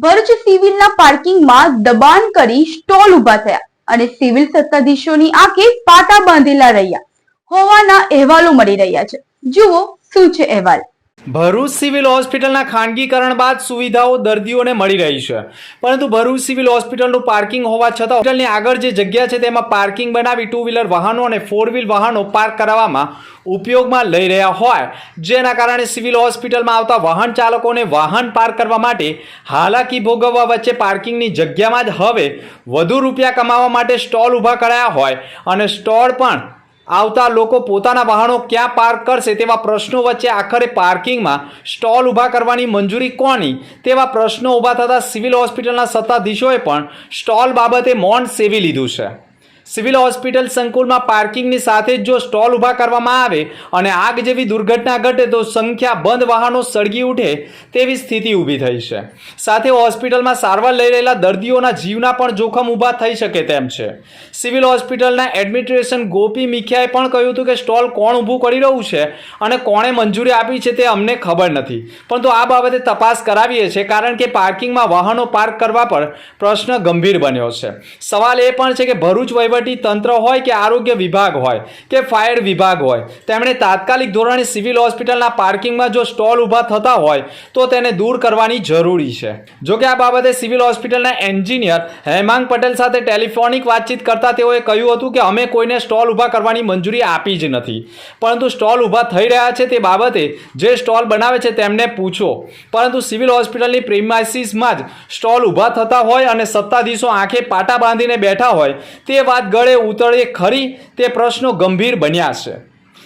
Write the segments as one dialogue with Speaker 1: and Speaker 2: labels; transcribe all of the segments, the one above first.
Speaker 1: ભરૂચ સિવિલના પાર્કિંગમાં દબાણ કરી સ્ટોલ ઊભા થયા અને સિવિલ સત્તાધીશોની આંખે પાટા બાંધેલા રહ્યા. હોવાના અહેવાલો મળી રહ્યા છે. જુઓ શું છે અહેવાલ.
Speaker 2: ભરૂચ સિવિલ હોસ્પિટલના ખાનગીકરણ બાદ સુવિધાઓ દર્દીઓને મળી રહી છે. પરંતુ ભરૂચ સિવિલ હોસ્પિટલનું પાર્કિંગ હોવા છતાં હોસ્પિટલની આગળ જે જગ્યા છે તેમાં પાર્કિંગ બનાવી ટુ વ્હીલર વાહનો અને ફોર વ્હીલ વાહનો પાર્ક કરાવવામાં ઉપયોગમાં લઈ રહ્યા હોય. જેના કારણે સિવિલ હોસ્પિટલમાં આવતા વાહન ચાલકોને વાહન પાર્ક કરવા માટે હાલાકી ભોગવવા વચ્ચે પાર્કિંગની જગ્યામાં જ હવે વધુ રૂપિયા કમાવા માટે સ્ટોલ ઊભા કરાયા હોય. અને સ્ટોલ પણ આવતા લોકો પોતાના વાહનો ક્યાં પાર્ક કરશે તેવા પ્રશ્નો વચ્ચે આખરે પાર્કિંગમાં સ્ટોલ ઊભા કરવાની મંજૂરી કોની? તેવા પ્રશ્નો ઊભા થતાં સિવિલ હોસ્પિટલના સત્તાધીશોએ પણ સ્ટોલ બાબતે મૌન સેવી લીધું છે. સિવિલ હોસ્પિટલ સંકુલમાં પાર્કિંગની સાથે જ સ્ટોલ ઊભા કરવામાં આવે અને આગ જેવી દુર્ઘટના ઘટે તો સંખ્યા બંધ વાહનો સળગી ઉઠે તેવી સ્થિતિ ઊભી થઈ છે. સાથે હોસ્પિટલમાં સારવાર લઈ રહેલા દર્દીઓના જીવના પણ જોખમ ઊભા થઈ શકે તેમ છે. સિવિલ હોસ્પિટલના એડમિનિસ્ટ્રેશન ગોપી મિખ્યાએ પણ કહ્યું હતું કે સ્ટોલ કોણ ઊભું કરી રહ્યું છે અને કોણે મંજૂરી આપી છે તે અમને ખબર નથી. પરંતુ આ બાબતે તપાસ કરાવીએ છીએ કારણ કે પાર્કિંગમાં વાહનો પાર્ક કરવા પર પ્રશ્ન ગંભીર બન્યો છે. સવાલ એ પણ છે કે ભરૂચ વહીવટી તંત્ર હોય કે આરોગ્ય વિભાગ હોય કે ફાયર વિભાગ હોય, તેમણે તાત્કાલિક ધોરણે સિવિલ હોસ્પિટલના પાર્કિંગમાં જો સ્ટોલ ઊભા થતા હોય, તો તેને દૂર કરવાની જરૂરી છે. જો કે આ બાબતે સિવિલ હોસ્પિટલના એન્જિનિયર હેમાંગ પટેલ સાથે ટેલિફોનિક વાતચીત કરતા તેઓએ કહ્યું હતું કે અમે કોઈને સ્ટોલ ઊભા કરવાની મંજૂરી આપી જ નથી. પરંતુ સ્ટોલ ઊભા થઈ રહ્યા છે તે બાબતે જે સ્ટોલ બનાવે છે તેમને પૂછો. પરંતુ સિવિલ હોસ્પિટલની પ્રિમાઇસીસમાં જ સ્ટોલ ઊભા થતા હોય અને સત્તાધીશો આંખે પાટા બાંધીને બેઠા હોય, તે વાત ગળે ઉતરે ખરી તે પ્રશ્નો ગંભીર બન્યા છે.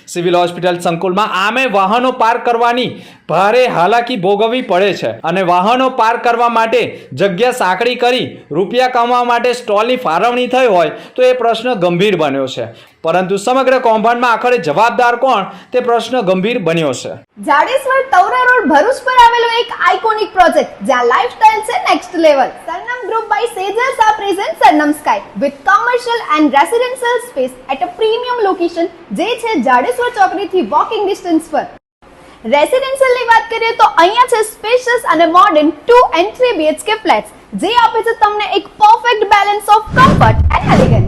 Speaker 2: સિવિલ હોસ્પિટલ સંકુલમાં આમે વાહનો પાર્ક કરવાની ભારે હાલાકી ભોગવવી પડે છે અને વાહનો પાર્ક કરવા માટે જગ્યા સાંકડી કરી રૂપિયા કમાવા માટે સ્ટોલની ફાળવણી થઈ હોય તો એ પ્રશ્ન ગંભીર બન્યો છે. પરંતુ સમગ્ર કૌભાંડમાં આખરે જવાબદાર કોણ તે પ્રશ્ન ગંભીર બન્યો છે.
Speaker 3: જાડેશ્વર તવરા રોડ ભરૂચ પર આવેલો એક આઇકોનિક પ્રોજેક્ટ જ્યાં લાઇફસ્ટાઇલ છે next level Sarnam group by સેજર્સ આ present Sarnam sky with commercial and residential space at a premium location જે છે જાડેશ્વર ચોકડીથી વોકિંગ ડિસ્ટન્સ પર. રેસિડેન્શિયલની વાત કરીએ તો અહીંયા છે સ્પેશિયસ અને modern two and three BHK flats જે આપે છે તમને એક perfect balance of comfort and elegance